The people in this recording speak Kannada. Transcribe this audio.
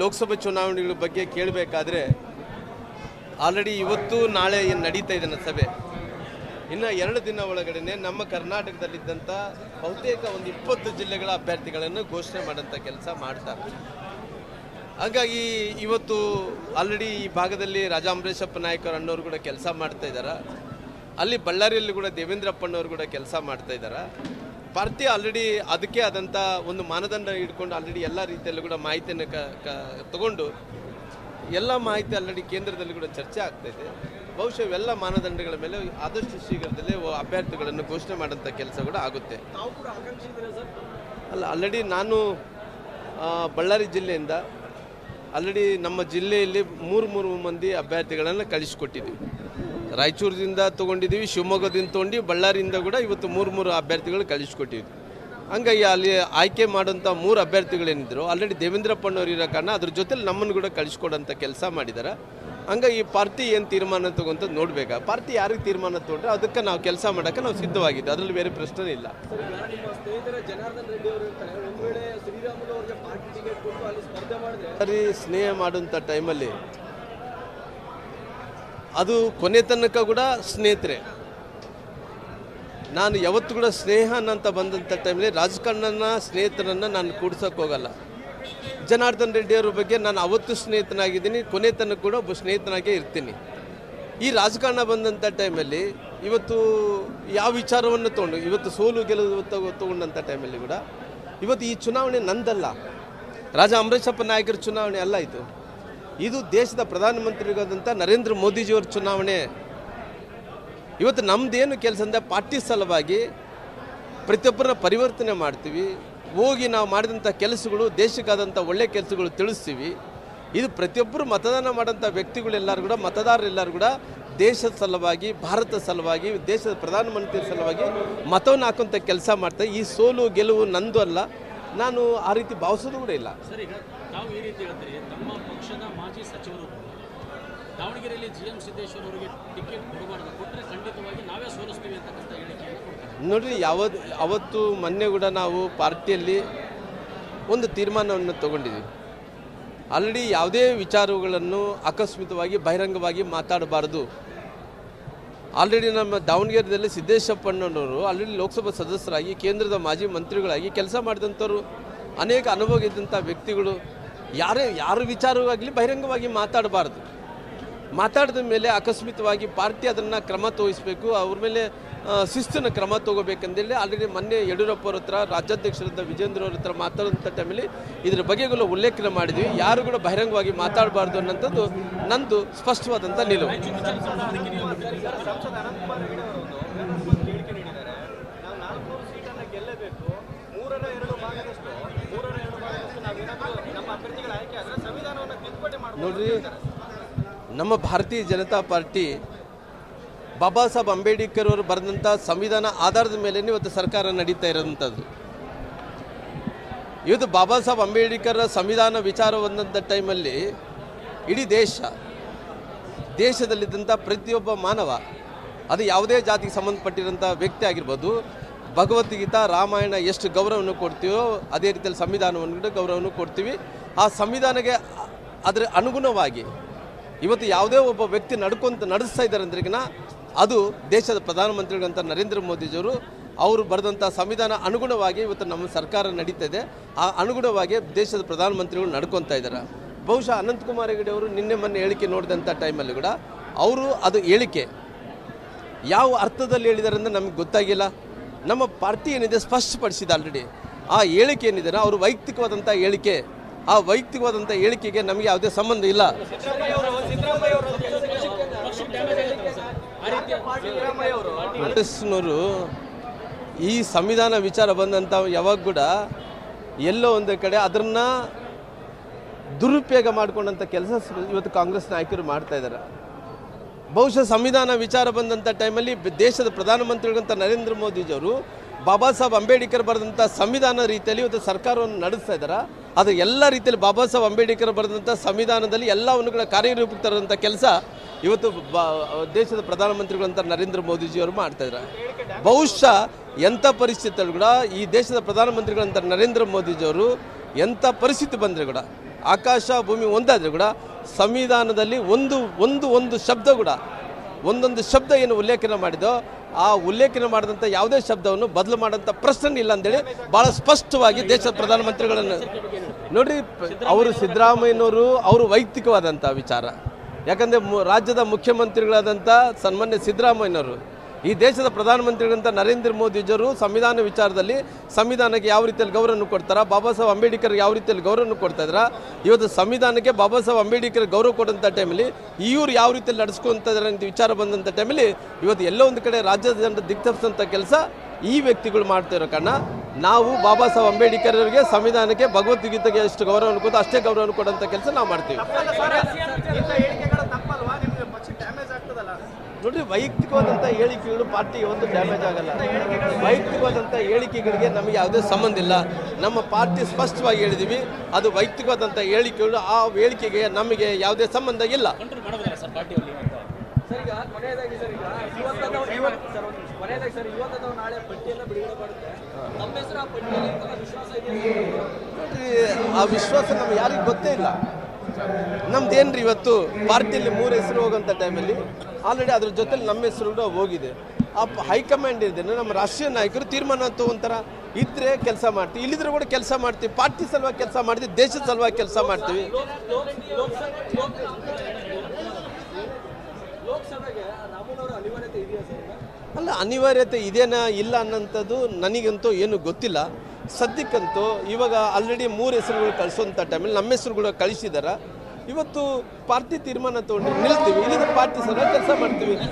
ಲೋಕಸಭೆ ಚುನಾವಣೆಗಳ ಬಗ್ಗೆ ಕೇಳಬೇಕಾದ್ರೆ ಆಲ್ರೆಡಿ ಇವತ್ತು, ನಾಳೆ ಏನು ನಡೀತಾ ಇದೆ ಸಭೆ. ಇನ್ನು ಎರಡು ದಿನ ಒಳಗಡೆ ನಮ್ಮ ಕರ್ನಾಟಕದಲ್ಲಿದ್ದಂಥ ಬಹುತೇಕ ಒಂದು ಇಪ್ಪತ್ತು ಜಿಲ್ಲೆಗಳ ಅಭ್ಯರ್ಥಿಗಳನ್ನು ಘೋಷಣೆ ಮಾಡೋಂಥ ಕೆಲಸ ಮಾಡ್ತಾರೆ ಹಾಗಾಗಿ ಇವತ್ತು ಆಲ್ರೆಡಿ ಈ ಭಾಗದಲ್ಲಿ ರಾಜಾ ಅಮರೇಶಪ್ಪ ನಾಯಕರು ಅಣ್ಣವ್ರು ಕೂಡ ಕೆಲಸ ಮಾಡ್ತಾ ಇದ್ದಾರೆ. ಅಲ್ಲಿ ಬಳ್ಳಾರಿಯಲ್ಲಿ ಕೂಡ ದೇವೇಂದ್ರಪ್ಪನವರು ಕೂಡ ಕೆಲಸ ಮಾಡ್ತಾ ಇದ್ದಾರೆ. ಪಾರ್ಟಿ ಆಲ್ರೆಡಿ ಅದಕ್ಕೆ ಆದಂಥ ಒಂದು ಮಾನದಂಡ ಇಟ್ಕೊಂಡು ಆಲ್ರೆಡಿ ಎಲ್ಲ ರೀತಿಯಲ್ಲೂ ಕೂಡ ಮಾಹಿತಿಯನ್ನು ಕ ಕ ತಗೊಂಡು ಎಲ್ಲ ಮಾಹಿತಿ ಆಲ್ರೆಡಿ ಕೇಂದ್ರದಲ್ಲಿ ಕೂಡ ಚರ್ಚೆ ಆಗ್ತಾಯಿದೆ ಬಹುಶಃ ಇವೆಲ್ಲ ಮಾನದಂಡಗಳ ಮೇಲೆ ಆದಷ್ಟು ಶೀಘ್ರದಲ್ಲೇ ಅಭ್ಯರ್ಥಿಗಳನ್ನು ಘೋಷಣೆ ಮಾಡೋಂಥ ಕೆಲಸ ಕೂಡ ಆಗುತ್ತೆ. ಅಲ್ಲ ಆಲ್ರೆಡಿ ನಾನು ಬಳ್ಳಾರಿ ಜಿಲ್ಲೆಯಿಂದ ಆಲ್ರೆಡಿ ನಮ್ಮ ಜಿಲ್ಲೆಯಲ್ಲಿ ಮೂರು ಮೂರು ಮಂದಿ ಅಭ್ಯರ್ಥಿಗಳನ್ನು ಕಳಿಸಿಕೊಟ್ಟಿದ್ದೀವಿ ರಾಯಚೂರದಿಂದ ತೊಗೊಂಡಿದ್ದೀವಿ ಶಿವಮೊಗ್ಗದಿಂದ ತೊಗೊಂಡು ಬಳ್ಳಾರಿಯಿಂದ ಕೂಡ ಇವತ್ತು ಮೂರು ಮೂರು ಅಭ್ಯರ್ಥಿಗಳು ಕಳಿಸಿಕೊಟ್ಟಿದ್ವಿ. ಹಂಗಾಗಿ ಅಲ್ಲಿ ಆಯ್ಕೆ ಮಾಡೋಂಥ ಮೂರು ಅಭ್ಯರ್ಥಿಗಳೇನಿದ್ರು ಆಲ್ರೆಡಿ ದೇವೇಂದ್ರಪ್ಪನವ್ರು ಇರೋ ಕಾರಣ ಅದ್ರ ಜೊತೆಲಿ ನಮ್ಮನ್ನು ಕೂಡ ಕಳಿಸ್ಕೊಡೋಂಥ ಕೆಲಸ ಮಾಡಿದ್ದಾರೆ ಹಂಗಾಗಿ ಈ ಪಾರ್ಟಿ ಏನು ತೀರ್ಮಾನ ತಗೊಂತ ನೋಡಬೇಕು. ಪಾರ್ಟಿ ಯಾರಿಗೆ ತೀರ್ಮಾನ ತೊಗೊಂಡ್ರೆ ಅದಕ್ಕೆ ನಾವು ಕೆಲಸ ಮಾಡೋಕ್ಕೆ ನಾವು ಸಿದ್ಧವಾಗಿದ್ದು ಅದರಲ್ಲಿ ಬೇರೆ ಪ್ರಶ್ನೆ ಇಲ್ಲ. ಸರಿ ಸ್ನೇಹ ಮಾಡುವಂಥ ಟೈಮಲ್ಲಿ ಅದು ಕೊನೆ ತನಕ ಕೂಡ ಸ್ನೇಹಿತರೆ. ನಾನು ಯಾವತ್ತೂ ಕೂಡ ಸ್ನೇಹ ಅಂತ ಬಂದಂಥ ಟೈಮಲ್ಲಿ ರಾಜಕಾರಣನ ಸ್ನೇಹಿತರನ್ನು ನಾನು ಕೂಡ್ಸೋಕೆ ಹೋಗಲ್ಲ. ಜನಾರ್ದನ್ ರೆಡ್ಡಿ ಅವ್ರ ಬಗ್ಗೆ ನಾನು ಅವತ್ತು ಸ್ನೇಹಿತನಾಗಿದ್ದೀನಿ, ಕೊನೆ ತನಕ ಕೂಡ ಒಬ್ಬ ಸ್ನೇಹಿತನಾಗೇ ಇರ್ತೀನಿ. ಈ ರಾಜಕಾರಣ ಬಂದಂಥ ಟೈಮಲ್ಲಿ ಇವತ್ತು ಯಾವ ವಿಚಾರವನ್ನು ತೊಗೊಂಡು, ಇವತ್ತು ಸೋಲು ಗೆಲುವು ತಗೊ, ತೊಗೊಂಡಂಥ ಟೈಮಲ್ಲಿ ಕೂಡ, ಇವತ್ತು ಈ ಚುನಾವಣೆ ನಂದಲ್ಲ. ರಾಜ ಅಮರೇಶಪ್ಪ ನಾಯಕರ ಚುನಾವಣೆ ಅಲ್ಲ ಇದು. ಇದು ದೇಶದ ಪ್ರಧಾನಮಂತ್ರಿಗಾದಂಥ ನರೇಂದ್ರ ಮೋದಿಜಿಯವ್ರ ಚುನಾವಣೆ. ಇವತ್ತು ನಮ್ಮದೇನು ಕೆಲಸ ಅಂದರೆ ಪಾರ್ಟಿ ಸಲುವಾಗಿ ಪ್ರತಿಯೊಬ್ಬರನ್ನ ಪರಿವರ್ತನೆ ಮಾಡ್ತೀವಿ. ಹೋಗಿ ನಾವು ಮಾಡಿದಂಥ ಕೆಲಸಗಳು, ದೇಶಕ್ಕಾದಂಥ ಒಳ್ಳೆಯ ಕೆಲಸಗಳು ತಿಳಿಸ್ತೀವಿ. ಇದು ಪ್ರತಿಯೊಬ್ಬರು ಮತದಾನ ಮಾಡೋಂಥ ವ್ಯಕ್ತಿಗಳೆಲ್ಲರೂ ಕೂಡ ಮತದಾರರೆಲ್ಲರೂ ಕೂಡ ದೇಶದ ಸಲುವಾಗಿ ಭಾರತ ಸಲುವಾಗಿ, ದೇಶದ ಪ್ರಧಾನಮಂತ್ರಿ ಸಲುವಾಗಿ ಮತವನ್ನು ಹಾಕುವಂಥ ಕೆಲಸ ಮಾಡ್ತಾ ಈ ಸೋಲು ಗೆಲುವು ನಂದು ಅಲ್ಲ. ನಾನು ಆ ರೀತಿ ಭಾವಿಸೋದು ಕೂಡ ಇಲ್ಲ. ತಾವು ಈ ರೀತಿ ಹೇಳ್ತೀರಿ ತಮ್ಮ ಪಕ್ಷದ ಮಾಜಿ ಸಚಿವರು ದಾವಣಗೆರೆಯಲ್ಲಿ ಜಿ ಎಂ ಸಿದ್ದೇಶ್ವರ ಅವರಿಗೆ ಟಿಕೆಟ್ ಕೊಡಬಾರ್ದು ಕೊಟ್ಟರೆ ಖಂಡಿತವಾಗಿ ನಾವೇ ಸೋಲಿಸ್ತೀವಿ ಅಂತಕ್ಕಂಥ ಹೇಳಿಕೆಯನ್ನು ಕೊಡ್ತಾರೆ. ನೋಡ್ರಿ ಯಾವತ್ತು ಅವತ್ತು ಮೊನ್ನೆ ಕೂಡ ನಾವು ಪಾರ್ಟಿಯಲ್ಲಿ ಒಂದು ತೀರ್ಮಾನವನ್ನು ತಗೊಂಡಿದ್ವಿ. ಆಲ್ರೆಡಿ ಯಾವುದೇ ವಿಚಾರಗಳನ್ನು ಆಕಸ್ಮಿಕವಾಗಿ, ಬಹಿರಂಗವಾಗಿ ಮಾತಾಡಬಾರ್ದು. ಆಲ್ರೆಡಿ ನಮ್ಮ ದಾವಣಗೆರೆಯಲ್ಲಿ ಸಿದ್ದೇಶಪ್ಪಣ್ಣನವರು ಆಲ್ರೆಡಿ ಲೋಕಸಭಾ ಸದಸ್ಯರಾಗಿ, ಕೇಂದ್ರದ ಮಾಜಿ ಮಂತ್ರಿಗಳಾಗಿ ಕೆಲಸ ಮಾಡಿದಂಥವ್ರು, ಅನೇಕ ಅನುಭವ ಇದ್ದಂಥ ವ್ಯಕ್ತಿಗಳು ಯಾರೇ ಯಾರ ವಿಚಾರವಾಗಲಿ ಬಹಿರಂಗವಾಗಿ ಮಾತಾಡಬಾರ್ದು. ಮಾತಾಡಿದ ಮೇಲೆ ಆಕಸ್ಮಿಕವಾಗಿ ಪಾರ್ಟಿ ಅದನ್ನು ಕ್ರಮ ತೋರಿಸಬೇಕು, ಅವ್ರ ಮೇಲೆ ಶಿಸ್ತಿನ ಕ್ರಮ ತಗೋಬೇಕಂದೇಳಿ ಆಲ್ರೆಡಿ ಮೊನ್ನೆ ಯಡಿಯೂರಪ್ಪ ಅವ್ರ ಹತ್ರ, ರಾಜ್ಯಾಧ್ಯಕ್ಷರಾದ ವಿಜೇಂದ್ರ ಅವ್ರ ಹತ್ರ ಮಾತಾಡುವಂಥ ಟೈಮಲ್ಲಿ ಇದ್ರ ಬಗ್ಗೆಗಳು ಉಲ್ಲೇಖನ ಮಾಡಿದ್ವಿ. ಯಾರು ಕೂಡ ಬಹಿರಂಗವಾಗಿ ಮಾತಾಡಬಾರ್ದು ಅನ್ನೋಂಥದ್ದು ನಂದು ಸ್ಪಷ್ಟವಾದಂಥ ನಿಲುವು ಸಂಸದ ಅನಂತಕುಮಾರ್ ಹೆಗಡೆ ಅವರು ಒಂದು ಹೇಳಿಕೆ ನೀಡಿದ್ದಾರೆ ನಾವು ನಾಲ್ಕುನೂರು ಸೀಟನ್ನು ಗೆಲ್ಲಬೇಕು ಮೂರರ ಎರಡು ಭಾಗದಷ್ಟು ಮೂರರ ಎರಡು ಭಾಗದಷ್ಟು ನಾವೇನಾದರೂ ನಮ್ಮ ಅಭ್ಯರ್ಥಿಗಳ ಆಯ್ಕೆ ಆದರೆ ಸಂವಿಧಾನವನ್ನು ತಿದ್ದುಪಡಿ ಮಾಡಬಹುದು ನೋಡ್ರಿ, ನಮ್ಮ ಭಾರತೀಯ ಜನತಾ ಪಾರ್ಟಿ ಬಾಬಾ ಸಾಹೇಬ್ ಅಂಬೇಡ್ಕರ್ ಅವರು ಬರೆದಂಥ ಸಂವಿಧಾನ ಆಧಾರದ ಮೇಲೆ ಇವತ್ತು ಸರ್ಕಾರ ನಡೀತಾ ಇರೋಂಥದ್ದು ಇವತ್ತು ಬಾಬಾ ಸಾಹೇಬ್ ಅಂಬೇಡ್ಕರ್ ಸಂವಿಧಾನ ವಿಚಾರ ಬಂದಂಥ ಟೈಮಲ್ಲಿ ಇಡೀ ದೇಶ, ದೇಶದಲ್ಲಿದ್ದಂಥ ಪ್ರತಿಯೊಬ್ಬ ಮಾನವ, ಅದು ಯಾವುದೇ ಜಾತಿಗೆ ಸಂಬಂಧಪಟ್ಟಿರೋಂಥ ವ್ಯಕ್ತಿ ಆಗಿರ್ಬೋದು ಭಗವದ್ಗೀತಾ ರಾಮಾಯಣ ಎಷ್ಟು ಗೌರವವನ್ನು ಕೊಡ್ತೀವೋ ಅದೇ ರೀತಿಯಲ್ಲಿ ಸಂವಿಧಾನವನ್ನು ಗೌರವವನ್ನು ಕೊಡ್ತೀವಿ. ಆ ಸಂವಿಧಾನಕ್ಕೆ ಅದರ ಅನುಗುಣವಾಗಿ ಇವತ್ತು ಯಾವುದೇ ಒಬ್ಬ ವ್ಯಕ್ತಿ ನಡ್ಕೊಂತ ನಡೆಸ್ತಾ ಇದ್ದಾರೆ ಅಂದ್ರಿಗಿನ ಅದು ದೇಶದ ಪ್ರಧಾನಮಂತ್ರಿಗಳಂತ ನರೇಂದ್ರ ಮೋದಿಜಿಯವರು ಅವರು ಬರೆದಂಥ ಸಂವಿಧಾನ ಅನುಗುಣವಾಗಿ ಇವತ್ತು ನಮ್ಮ ಸರ್ಕಾರ ನಡೀತಾ ಇದೆ. ಆ ಅನುಗುಣವಾಗಿ ದೇಶದ ಪ್ರಧಾನಮಂತ್ರಿಗಳು ನಡ್ಕೊತಾ ಇದ್ದಾರೆ. ಬಹುಶಃ ಅನಂತಕುಮಾರ್ ಹೆಗಡೆ ಅವರು ನಿನ್ನೆ ಮೊನ್ನೆ ಹೇಳಿಕೆ ನೋಡಿದಂಥ ಟೈಮಲ್ಲಿ ಕೂಡ ಅವರು ಅದು ಹೇಳಿಕೆ. ಯಾವ ಅರ್ಥದಲ್ಲಿ ಹೇಳಿದಾರೆ ಅಂತ ನಮಗೆ ಗೊತ್ತಾಗಿಲ್ಲ. ನಮ್ಮ ಪಾರ್ಟಿ ಏನಿದೆ ಸ್ಪಷ್ಟಪಡಿಸಿದೆ ಆಲ್ರೆಡಿ ಆ ಹೇಳಿಕೆ ಏನಿದೆ ಅವರು ವೈಯಕ್ತಿಕವಾದಂಥ ಹೇಳಿಕೆ ಆ ವೈಯಕ್ತಿಕವಾದಂಥ ಹೇಳಿಕೆಗೆ ನಮಗೆ ಯಾವುದೇ ಸಂಬಂಧ ಇಲ್ಲ. ಕಾಂಗ್ರೆಸ್ನವರು ಈ ಸಂವಿಧಾನ ವಿಚಾರ ಬಂದಂಥ ಯಾವಾಗ ಕೂಡ ಎಲ್ಲೋ ಒಂದು ಕಡೆ ಅದನ್ನು ದುರುಪಯೋಗ ಮಾಡಿಕೊಂಡಂಥ ಕೆಲಸ ಇವತ್ತು ಕಾಂಗ್ರೆಸ್ ನಾಯಕರು ಮಾಡ್ತಾ ಇದ್ದಾರೆ. ಬಹುಶಃ ಸಂವಿಧಾನ ವಿಚಾರ ಬಂದಂಥ ಟೈಮಲ್ಲಿ ದೇಶದ ಪ್ರಧಾನಮಂತ್ರಿಗಳಂತ ನರೇಂದ್ರ ಮೋದಿಜಿಯವರು ಬಾಬಾ ಸಾಹೇಬ್ ಅಂಬೇಡ್ಕರ್ ಬರೆದಂಥ ಸಂವಿಧಾನ ರೀತಿಯಲ್ಲಿ ಇವತ್ತು ಸರ್ಕಾರವನ್ನು ನಡೆಸ್ತಾ ಇದ್ದಾರೆ. ಅದು ಎಲ್ಲ ರೀತಿಯಲ್ಲಿ ಬಾಬಾ ಸಾಹೇಬ್ ಅಂಬೇಡ್ಕರ್ ಬರೆದಂಥ ಸಂವಿಧಾನದಲ್ಲಿ ಎಲ್ಲವನ್ನು ಕಾರ್ಯರೂಪಕ್ಕೆ ತರುವಂಥ ಕೆಲಸ ಇವತ್ತು ಬ, ದೇಶದ ಪ್ರಧಾನಮಂತ್ರಿಗಳಂತ ನರೇಂದ್ರ ಮೋದಿಜಿಯವರು ಮಾಡ್ತಾ ಇದ್ದಾರೆ. ಬಹುಶಃ ಎಂಥ ಪರಿಸ್ಥಿತಿಯಲ್ಲಿ ಕೂಡ ಈ ದೇಶದ ಪ್ರಧಾನಮಂತ್ರಿಗಳಂತ ನರೇಂದ್ರ ಮೋದಿಜಿಯವರು ಎಂಥ ಪರಿಸ್ಥಿತಿ ಬಂದರೆ ಕೂಡ, ಆಕಾಶ ಭೂಮಿ ಒಂದಾದರೂ ಕೂಡ, ಸಂವಿಧಾನದಲ್ಲಿ ಒಂದು ಒಂದು ಒಂದು ಶಬ್ದ ಕೂಡ, ಒಂದೊಂದು ಶಬ್ದ ಏನು ಉಲ್ಲೇಖನ ಮಾಡಿದೋ, ಆ ಉಲ್ಲೇಖನ ಮಾಡಿದಂಥ ಯಾವುದೇ ಶಬ್ದವನ್ನು ಬದಲು ಮಾಡೋಂಥ ಪ್ರಶ್ನೆ ಇಲ್ಲ ಅಂತೇಳಿ ಭಾಳ ಸ್ಪಷ್ಟವಾಗಿ ದೇಶದ ಪ್ರಧಾನಮಂತ್ರಿಗಳನ್ನು ನೋಡ್ರಿ ಅವರು ಸಿದ್ದರಾಮಯ್ಯನವರು, ಅವರು ವೈಯಕ್ತಿಕವಾದಂಥ ವಿಚಾರ. ಯಾಕಂದರೆ ರಾಜ್ಯದ ಮುಖ್ಯಮಂತ್ರಿಗಳಾದಂಥ ಸನ್ಮಾನ್ಯ ಸಿದ್ದರಾಮಯ್ಯನವರು, ಈ ದೇಶದ ಪ್ರಧಾನಮಂತ್ರಿಗಳಂಥ ನರೇಂದ್ರ ಮೋದಿಜಿಯವರು ಸಂವಿಧಾನ ವಿಚಾರದಲ್ಲಿ ಸಂವಿಧಾನಕ್ಕೆ ಯಾವ ರೀತಿಯಲ್ಲಿ ಗೌರವವನ್ನು ಕೊಡ್ತಾರ, ಬಾಬಾ ಸಾಹೇಬ್ ಅಂಬೇಡ್ಕರ್ ಯಾವ ರೀತಿಯಲ್ಲಿ ಗೌರವವನ್ನು ಕೊಡ್ತಾ ಇದ್ರ ಇವತ್ತು ಸಂವಿಧಾನಕ್ಕೆ ಬಾಬಾ ಸಾಹೇಬ್ ಅಂಬೇಡ್ಕರ್ ಗೌರವ ಕೊಡೋಂಥ ಟೈಮಲ್ಲಿ, ಇವರು ಯಾವ ರೀತಿಯಲ್ಲಿ ನಡೆಸ್ಕೊಂತ ಇದ್ದಾರೆ ಅಂತ ವಿಚಾರ ಬಂದಂಥ ಟೈಮಲ್ಲಿ, ಇವತ್ತು ಎಲ್ಲೋ ಒಂದು ಕಡೆ ರಾಜ್ಯದ ಜನರ ದಿಗ್ತಪ್ಪಿಸಂಥ ಕೆಲಸ ಈ ವ್ಯಕ್ತಿಗಳು ಮಾಡ್ತಾ ಇರೋ ಕಾರಣ ನಾವು ಬಾಬಾ ಸಾಹೇಬ್ ಅಂಬೇಡ್ಕರ್ ಅವರಿಗೆ ಸಂವಿಧಾನಕ್ಕೆ ಭಗವದ್ಗೀತೆಗೆ ಎಷ್ಟು ಗೌರವ ಕೊಟ್ಟು ಅಷ್ಟೇ ಗೌರವ ಕೊಡುವಂತ ಕೆಲಸ ನಾವು ಮಾಡ್ತೀವಿ. ನೋಡ್ರಿ ವೈಯಕ್ತಿಕವಾದಂಥ ಹೇಳಿಕೆಗಳು ಪಾರ್ಟಿಗೆ ಒಂದು ಡ್ಯಾಮೇಜ್ ಆಗಲ್ಲ. ವೈಯಕ್ತಿಕವಾದಂಥ ಹೇಳಿಕೆಗಳಿಗೆ ನಮಗೆ ಯಾವುದೇ ಸಂಬಂಧ ಇಲ್ಲ. ನಮ್ಮ ಪಾರ್ಟಿ ಸ್ಪಷ್ಟವಾಗಿ ಹೇಳಿದ್ದೀವಿ ಅದು ವೈಯಕ್ತಿಕವಾದಂಥ ಹೇಳಿಕೆಗಳು ಆ ಹೇಳಿಕೆಗೆ ನಮಗೆ ಯಾವುದೇ ಸಂಬಂಧ ಇಲ್ಲ. ಸರ್ ಈಗ ಕೊನೆಯದಾಗಿ ಸರ್ ಈಗ ಇವತ್ತದ ಇವತ್ತು ಸರ್ ಒಂದು ಕೊನೆಯದಾಗಿ ಸರ್ ಇವತ್ತದವ ನಾಳೆ ಪಟ್ಟಿಯನ್ನು ಬಿಡುಗಡೆ ಮಾಡುತ್ತೆ ಆ ವಿಶ್ವಾಸ ನಮ್ಗೆ ಯಾರಿಗೂ ಗೊತ್ತೇ ಇಲ್ಲ. ನಮ್ದೇನ್ರಿ ಇವತ್ತು ಪಾರ್ಟಿಯಲ್ಲಿ ಮೂರು ಹೆಸರು ಹೋಗೋಂಥ ಟೈಮಲ್ಲಿ ಆಲ್ರೆಡಿ ಅದ್ರ ಜೊತೆಲಿ ನಮ್ಮ ಹೆಸರು ಕೂಡ ಹೋಗಿದೆ. ಆ ಹೈಕಮಾಂಡ್ ಇದೆ ನಮ್ಮ ರಾಷ್ಟ್ರೀಯ ನಾಯಕರು ತೀರ್ಮಾನ ತಗೊಂತಾರ ಇದ್ರೆ ಕೆಲಸ ಮಾಡ್ತೀವಿ. ಇಲ್ಲಿದ್ರೆ ಕೂಡ ಕೆಲಸ ಮಾಡ್ತೀವಿ. ಪಾರ್ಟಿ ಸಲುವಾಗಿ ಕೆಲಸ ಮಾಡ್ತೀವಿ ದೇಶದ ಸಲುವಾಗಿ ಕೆಲಸ ಮಾಡ್ತೀವಿ. ಲೋಕಸಭೆಗೆ ಅನಿವಾರ್ಯತೆ ಇದೆಯಾ ಸರ್? ಅಲ್ಲ, ಅನಿವಾರ್ಯತೆ ಇದೇನಾ ಇಲ್ಲ ಅನ್ನೋಂಥದ್ದು ನನಗಂತೂ ಏನು ಗೊತ್ತಿಲ್ಲ. ಸದ್ಯಕ್ಕಂತೂ ಇವಾಗ ಆಲ್ರೆಡಿ ಮೂರು ಹೆಸರುಗಳು ಕಳಿಸೋಂಥ ಟೈಮಲ್ಲಿ ನಮ್ಮ ಹೆಸರುಗಳು ಕಳಿಸಿದಾರ. ಇವತ್ತು ಪಾರ್ಟಿ ತೀರ್ಮಾನ ತಗೊಂಡು ನಿಲ್ತೀವಿ. ಇಲ್ಲಿಂದ ಪಾರ್ಟಿ ಸಲ ಕೆಲಸ ಮಾಡ್ತೀವಿ.